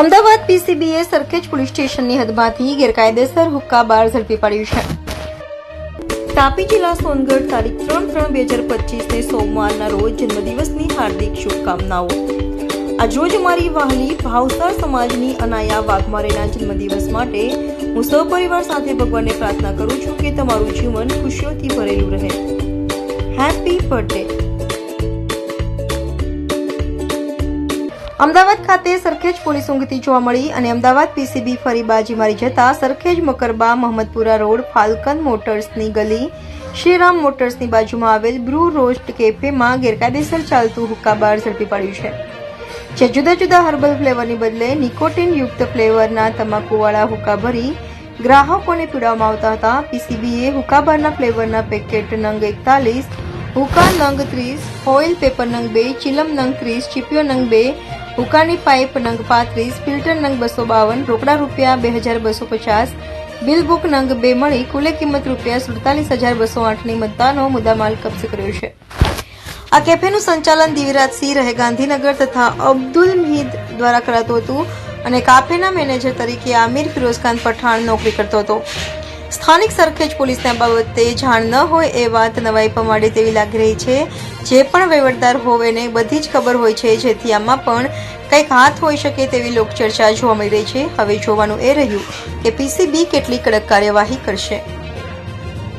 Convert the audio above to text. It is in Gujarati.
અમદાવાદ પીસીબીએ સરખેજ પોલીસ સ્ટેશનની હદમાંથી ગેરકાયદેસર હુક્કા બાર ઝડપી પાડ્યું છે. તાપી જિલ્લા સોનગઢ તારીખ ત્રણ ત્રણ બે હજાર પચીસને સોમવારના રોજ જન્મદિવસની હાર્દિક શુભકામનાઓ. આજરોજ અમારી વાહલી ભાવસાર સમાજની અનાયા વાઘમારેના જન્મદિવસ માટે હું સપરિવાર સાથે ભગવાનને પ્રાર્થના કરું છું કે તમારું જીવન ખુશીઓથી ભરેલું રહે. હેપી બર્થડે અમદાવાદ ખાતે સરખેજ પોલીસ ઊંઘતી જોવા મળી અને અમદાવાદ પીસીબી ફરી બાજી મારી જતા સરખેજ મકરબા મહમદપુરા રોડ, ફાલ્કન મોટર્સની ગલી, શ્રીરામ મોટર્સની બાજુમાં આવેલ બ્રુ રોસ્ટ કેફેમાં ગેરકાયદેસર ચાલતું હુક્કા બાર ઝડપી પાડ્યું છે. જે જુદા જુદા હર્બલ ફ્લેવરની બદલે નિકોટિન યુક્ત ફ્લેવરના તમાકુવાળા હુક્કા ભરી ગ્રાહકોને પીડાવવામાં આવતા હતા. પીસીબીએ હુક્કાબારના ફ્લેવરના પેકેટ નંગ એકતાલીસ હુકા નંગ ત્રીસ, ફોઇલ પેપર નંગ બે, ચિલમ નંગ ત્રીસ, ચીપિયો નંગ બે, હુકાની પાઇપ નંગ પાંત્રીસ, ફિલ્ટર નંગ બસો બાવન, રોકડા રૂપિયા બે હજાર બસો પચાસ, બિલ બુક નંગ બે મળી, કુલે કિંમત રૂપિયા સુડતાલીસ હજાર બસો આઠની મત્તાનો મુદ્દામાલ કબજે કર્યો છે. આ કેફેનું સંચાલન દિવિરાજસિંહ રહે ગાંધીનગર તથા અબ્દુલ મહિદ દ્વારા કરાતું હતું અને કાફેના મેનેજર તરીકે આમિર ફિરોઝખાન પઠાણ નોકરી કરતો હતો. સ્થાનિક સરખેજ પોલીસને બાબતે જાણ ન હોય એ વાત નવાઈ પમાડે તેવી લાગી રહી છે. જે પણ વહીવટદાર હોય ને બધી જ ખબર હોય છે, જેથી આમાં પણ કંઈક હાથ હોઈ શકે તેવી લોકચર્ચા જોવા મળી રહી છે. હવે જોવાનું એ રહ્યું કે પીસીબી કેટલી કડક કાર્યવાહી કરશે.